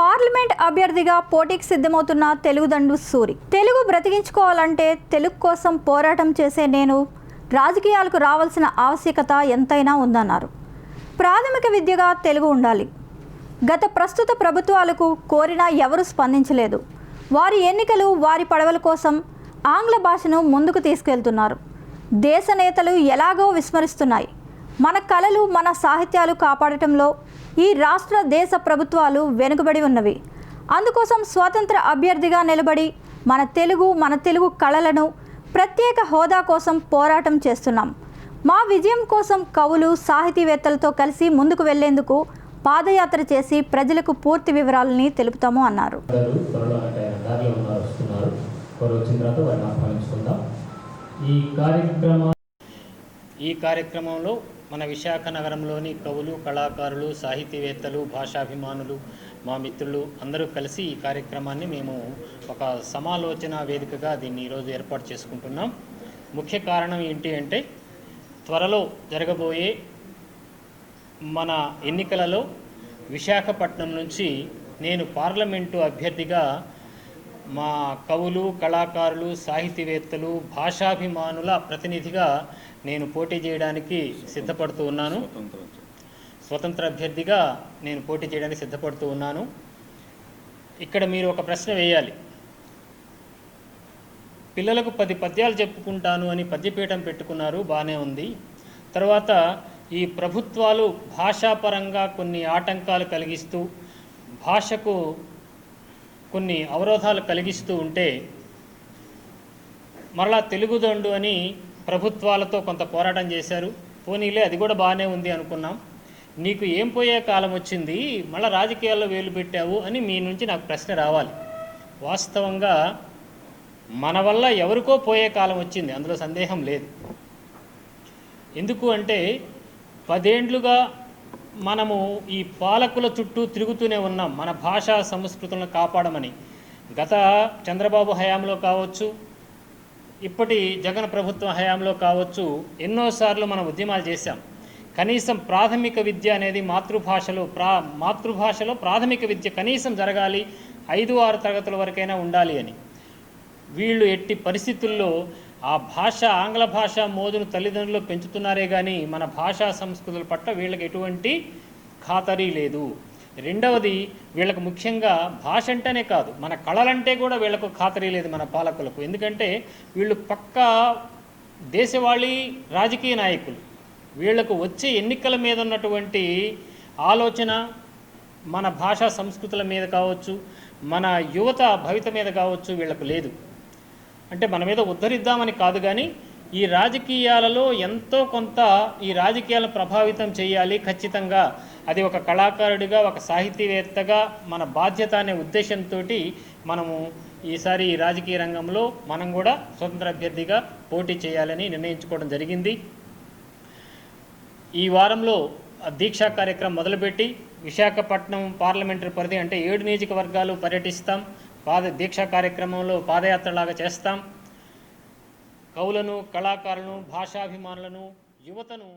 Parliament అభ్యర్థిగా పోటీకి సిద్ధమవుతున్న తెలుగుదండు సూరి. తెలుగు బ్రతికించుకోవాలంటే తెలుగు కోసం పోరాటం చేసే నేను రాజకీయాలకు రావాల్సిన ఆవశ్యకత ఎంతైనా ఉందన్నారు. ప్రాథమిక విద్యగా తెలుగు ఉండాలి. గత ప్రస్తుత ప్రభుత్వాలకు కోరినా ఎవరూ స్పందించలేదు. వారి ఎన్నికలు వారి పడవల కోసం ఆంగ్ల భాషను ముందుకు తీసుకెళ్తున్నారు. దేశ నేతలు ఎలాగో విస్మరిస్తున్నాయి. మన కళలు మన సాహిత్యాలు కాపాడటంలో ఈ రాష్ట్ర దేశ ప్రభుత్వాలు వెనుకబడి ఉన్నవి. అందుకోసం స్వాతంత్ర అభ్యర్థిగా నిలబడి మన తెలుగు మన తెలుగు కళలను ప్రత్యేక హోదా కోసం పోరాటం చేస్తున్నాం. మా విజయం కోసం కవులు సాహితీవేత్తలతో కలిసి ముందుకు వెళ్ళేందుకు పాదయాత్ర చేసి ప్రజలకు పూర్తి వివరాలని తెలుపుతాము అన్నారు. ఈ కార్యక్రమ ఈ కార్యక్రమంలో మన విశాఖ నగరంలోని కవులు కళాకారులు సాహితీవేత్తలు భాషాభిమానులు మా మిత్రులు అందరూ కలిసి ఈ కార్యక్రమాన్ని మేము ఒక సమాలోచన వేదికగా దీన్ని ఈరోజు ఏర్పాటు చేసుకుంటున్నాం. ముఖ్య కారణం ఏంటి అంటే త్వరలో జరగబోయే మన ఎన్నికలలో విశాఖపట్నం నుంచి నేను పార్లమెంటు అభ్యర్థిగా మా కవులు కళాకారులు సాహితీవేత్తలు భాషాభిమానుల ప్రతినిధిగా నేను పోటీ చేయడానికి సిద్ధపడుతూ ఉన్నాను. స్వతంత్ర అభ్యర్థిగా నేను పోటీ చేయడానికి సిద్ధపడుతూ ఉన్నాను. ఇక్కడ మీరు ఒక ప్రశ్న వేయాలి. పిల్లలకు పది పద్యాలు చెప్పుకుంటాను అని పద్యపీఠం పెట్టుకున్నారు బాగానే ఉంది. తర్వాత ఈ ప్రభుత్వాలు భాషాపరంగా కొన్ని ఆటంకాలు కలిగిస్తూ భాషకు కొన్ని అవరోధాలు కలిగిస్తూ ఉంటే మరలా తెలుగుదండు అని ప్రభుత్వాలతో కొంత పోరాటం చేశారు. పోనీలే అది కూడా బాగానే ఉంది అనుకున్నాం. నీకు ఏం పోయే కాలం వచ్చింది? మళ్ళీ రాజకీయాల్లో వేలు పెట్టావు అని మీ నుంచి నాకు ప్రశ్న రావాలి. వాస్తవంగా మన వల్ల ఎవరికో పోయే కాలం వచ్చింది. అందులో సందేహం లేదు. ఎందుకు అంటే పదేండ్లుగా మనము ఈ పాలకుల చుట్టూ తిరుగుతూనే ఉన్నాం. మన భాషా సంస్కృతులను కాపాడమని. గత చంద్రబాబు హయాంలో కావచ్చు ఇప్పటి జగన్ ప్రభుత్వ హయాంలో కావచ్చు ఎన్నోసార్లు మనం ఉద్యమాలు చేశాం. కనీసం ప్రాథమిక విద్య అనేది మాతృభాషలో ప్రా మాతృభాషలో ప్రాథమిక విద్య కనీసం జరగాలి ఐదు ఆరు తరగతుల వరకైనా ఉండాలి అని. వీళ్ళు ఎట్టి పరిస్థితుల్లో ఆ భాష ఆంగ్ల భాష మోదును తల్లిదండ్రులు పెంచుతున్నారే కానీ మన భాషా సంస్కృతుల పట్ల వీళ్ళకి ఎటువంటి ఖాతరీ లేదు. రెండవది వీళ్ళకు ముఖ్యంగా భాష అంటేనే కాదు మన కళలంటే కూడా వీళ్ళకు ఖాతరీ లేదు మన పాలకులకు. ఎందుకంటే వీళ్ళు పక్క దేశవాళీ రాజకీయ నాయకులు. వీళ్ళకు వచ్చే ఎన్నికల మీద ఉన్నటువంటి ఆలోచన మన భాషా సంస్కృతుల మీద కావచ్చు మన యువత భవిత మీద కావచ్చు వీళ్ళకు లేదు. అంటే మన మీద ఉద్ధరిద్దామని కాదు కానీ ఈ రాజకీయాలలో ఎంతో కొంత ఈ రాజకీయాలను ప్రభావితం చేయాలి ఖచ్చితంగా. అది ఒక కళాకారుడిగా ఒక సాహితీవేత్తగా మన బాధ్యత అనే ఉద్దేశంతో మనము ఈసారి ఈ రాజకీయ రంగంలో మనం కూడా స్వతంత్ర అభ్యర్థిగా పోటీ చేయాలని నిర్ణయించుకోవడం జరిగింది. ఈ వారంలో దీక్షా కార్యక్రమం మొదలుపెట్టి విశాఖపట్నం పార్లమెంటరీ పరిధి అంటే ఏడు నియోజకవర్గాలు పర్యటిస్తాం. పాద దీక్షా కార్యక్రమంలో పాదయాత్రలాగా చేస్తాం. కవులను కళాకారులను భాషాభిమానులను యువతను